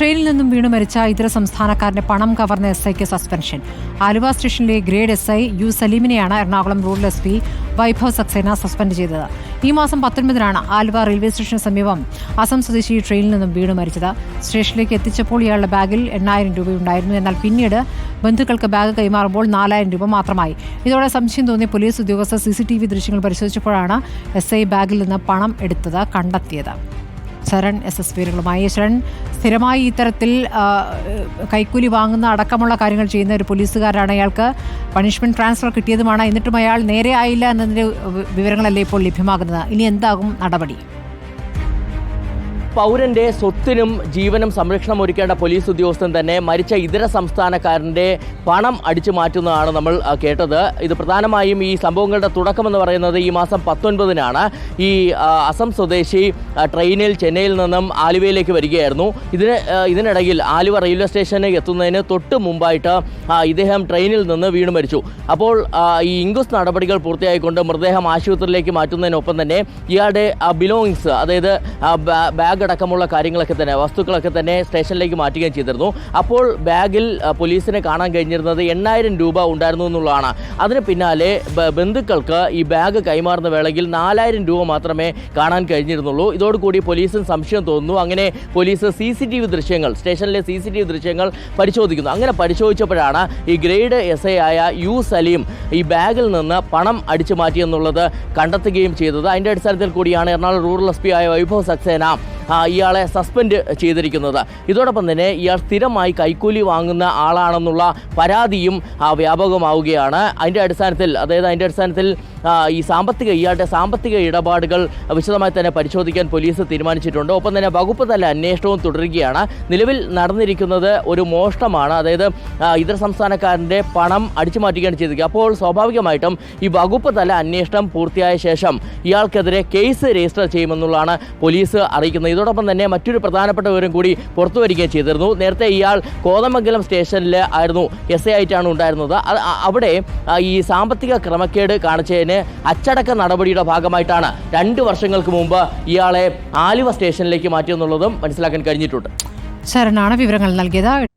ട്രെയിനിൽ നിന്നും വീണു മരിച്ച ഇതര സംസ്ഥാനക്കാരന്റെ പണം കവർന്ന എസ് ഐക്ക് സസ്പെൻഷൻ. ആലുവ സ്റ്റേഷനിലെ grade S I U സലീമിനെയാണ് Ernakulam rural S P Vaibhav Saxena suspend ചെയ്തത്. ഈ മാസം പത്തൊൻപതിനാണ് ആലുവ റെയിൽവേ സ്റ്റേഷന് സമീപം അസം സ്വദേശി ട്രെയിനിൽ നിന്നും വീണു മരിച്ചത്. സ്റ്റേഷനിലേക്ക് എത്തിച്ചപ്പോൾ ഇയാളുടെ ബാഗിൽ എണ്ണായിരം രൂപയുണ്ടായിരുന്നു. എന്നാൽ പിന്നീട് ബന്ധുക്കൾക്ക് ബാഗ് കൈമാറുമ്പോൾ നാലായിരം രൂപ മാത്രമായി. ഇതോടെ സംശയം തോന്നിയ പോലീസ് ഉദ്യോഗസ്ഥർ സി സി ടി വി ദൃശ്യങ്ങൾ പരിശോധിച്ചപ്പോഴാണ് എസ് ഐ ബാഗിൽ നിന്ന് പണം എടുത്തത് കണ്ടെത്തിയത്. ശരൺ എസ് എസ് പേരുകളുമായി ശരൺ സ്ഥിരമായി ഇത്തരത്തിൽ കൈക്കൂലി വാങ്ങുന്ന അടക്കമുള്ള കാര്യങ്ങൾ ചെയ്യുന്ന ഒരു പോലീസുകാരാണ് അയാൾക്ക്. പണിഷ്മെന്റ് ട്രാൻസ്ഫർ കിട്ടിയതുമാണ്. എന്നിട്ടും അയാൾ നേരെ ആയില്ല എന്നതിന്റെ വിവരങ്ങളല്ലേ ഇപ്പോൾ ലഭ്യമാകുന്നത്. ഇനി എന്താകും നടപടി? പൗരന്റെ സ്വത്തിനും ജീവനും സംരക്ഷണം ഒരുക്കേണ്ട പോലീസ് ഉദ്യോഗസ്ഥൻ തന്നെ മരിച്ച ഇതര സംസ്ഥാനക്കാരന്റെ പണം അടിച്ചു മാറ്റുന്നതാണ് നമ്മൾ കേട്ടത്. ഇത് പ്രധാനമായും ഈ സംഭവങ്ങളുടെ തുടക്കമെന്ന് പറയുന്നത് ഈ മാസം പത്തൊൻപതിനാണ്. ഈ അസം സ്വദേശി ട്രെയിനിൽ ചെന്നൈയിൽ നിന്നും ആലുവയിലേക്ക് വരികയായിരുന്നു. ഇതിന് ഇതിനിടയിൽ ആലുവ റെയിൽവേ സ്റ്റേഷനിൽ എത്തുന്നതിന് തൊട്ട് മുമ്പായിട്ട് ഇദ്ദേഹം ട്രെയിനിൽ നിന്ന് വീണ് മരിച്ചു. അപ്പോൾ ഈ ഇംഗ്ലീഷ് നടപടികൾ പൂർത്തിയായിക്കൊണ്ട് മൃതദേഹം ആശുപത്രിയിലേക്ക് മാറ്റുന്നതിനൊപ്പം തന്നെ ഇയാളുടെ ബിലോങ്ങിങ്സ് അതായത് ആ, ബാ- ബാഗ് അടക്കമുള്ള കാര്യങ്ങളൊക്കെ തന്നെ വസ്തുക്കളൊക്കെ തന്നെ സ്റ്റേഷനിലേക്ക് മാറ്റുകയും ചെയ്തിരുന്നു. അപ്പോൾ ബാഗിൽ പോലീസിനെ കാണാൻ കഴിഞ്ഞിരുന്നത് എണ്ണായിരം രൂപ ഉണ്ടായിരുന്നു എന്നുള്ളതാണ്. അതിന് പിന്നാലെ ബന്ധുക്കൾക്ക് ഈ ബാഗ് കൈമാറുന്ന വേളയിൽ നാലായിരം രൂപ മാത്രമേ കാണാൻ കഴിഞ്ഞിരുന്നുള്ളൂ. ഇതോടുകൂടി പോലീസിന് സംശയം തോന്നുന്നു. അങ്ങനെ police C C T V ദൃശ്യങ്ങൾ സ്റ്റേഷനിലെ സി സി ടി വി ദൃശ്യങ്ങൾ പരിശോധിക്കുന്നു. അങ്ങനെ പരിശോധിച്ചപ്പോഴാണ് ഈ ഗ്രേഡ് എസ് ഐ ആയ യു സലീം ഈ ബാഗിൽ നിന്ന് പണം അടിച്ചു മാറ്റിയെന്നുള്ളത് കണ്ടെത്തുകയും ചെയ്തത്. അതിന്റെ അടിസ്ഥാനത്തിൽ കൂടിയാണ് എറണാകുളം റൂറൽ എസ് പി ആയ വൈഭവ് സക്സേന ഇയാളെ സസ്പെൻഡ് ചെയ്തിരിക്കുന്നത്. ഇതോടൊപ്പം തന്നെ ഇയാൾ സ്ഥിരമായി കൈക്കൂലി വാങ്ങുന്ന ആളാണെന്നുള്ള പരാതിയും വ്യാപകമാവുകയാണ്. അതിന്റെ അടിസ്ഥാനത്തിൽ അതായത് അതിന്റെ അടിസ്ഥാനത്തിൽ ഈ സാമ്പത്തിക ഇയാളുടെ സാമ്പത്തിക ഇടപാടുകൾ വിശദമായി തന്നെ പരിശോധിക്കാൻ പോലീസ് തീരുമാനിച്ചിട്ടുണ്ട്. ഒപ്പം തന്നെ വകുപ്പ് തല അന്വേഷണവും തുടരുകയാണ്. നിലവിൽ നടന്നിരിക്കുന്നത് ഒരു മോഷണമാണ്. അതായത് ഇതര സംസ്ഥാനക്കാരന്റെ പണം അടിച്ചു മാറ്റുകയാണ് ചെയ്തത് അപ്പോൾ സ്വാഭാവികമായിട്ടും ഈ വകുപ്പ് തല അന്വേഷണം പൂർത്തിയായ ശേഷം ഇയാൾക്കെതിരെ കേസ് രജിസ്റ്റർ ചെയ്യുമെന്നുള്ളതാണ് പോലീസ് അറിയിക്കുന്നത്. ഇതോടൊപ്പം തന്നെ മറ്റൊരു പ്രധാനപ്പെട്ട വിവരം കൂടി പുറത്തു വരികയും ചെയ്തിരുന്നു. നേരത്തെ ഇയാൾ കോതമംഗലം സ്റ്റേഷനിൽ ആയിരുന്നു. എസ് ഐ ആയിട്ടാണ് ഉണ്ടായിരുന്നത്. അവിടെ ഈ സാമ്പത്തിക ക്രമക്കേട് കാണിച്ചതിന് അച്ചടക്ക നടപടിയുടെ ഭാഗമായിട്ടാണ് രണ്ട് വർഷങ്ങൾക്ക് മുമ്പ് ഇയാളെ ആലുവ സ്റ്റേഷനിലേക്ക് മാറ്റിയെന്നുള്ളതും മനസ്സിലാക്കാൻ കഴിഞ്ഞിട്ടുണ്ട്. ശരണാണ് വിവരങ്ങൾ നൽകിയത്.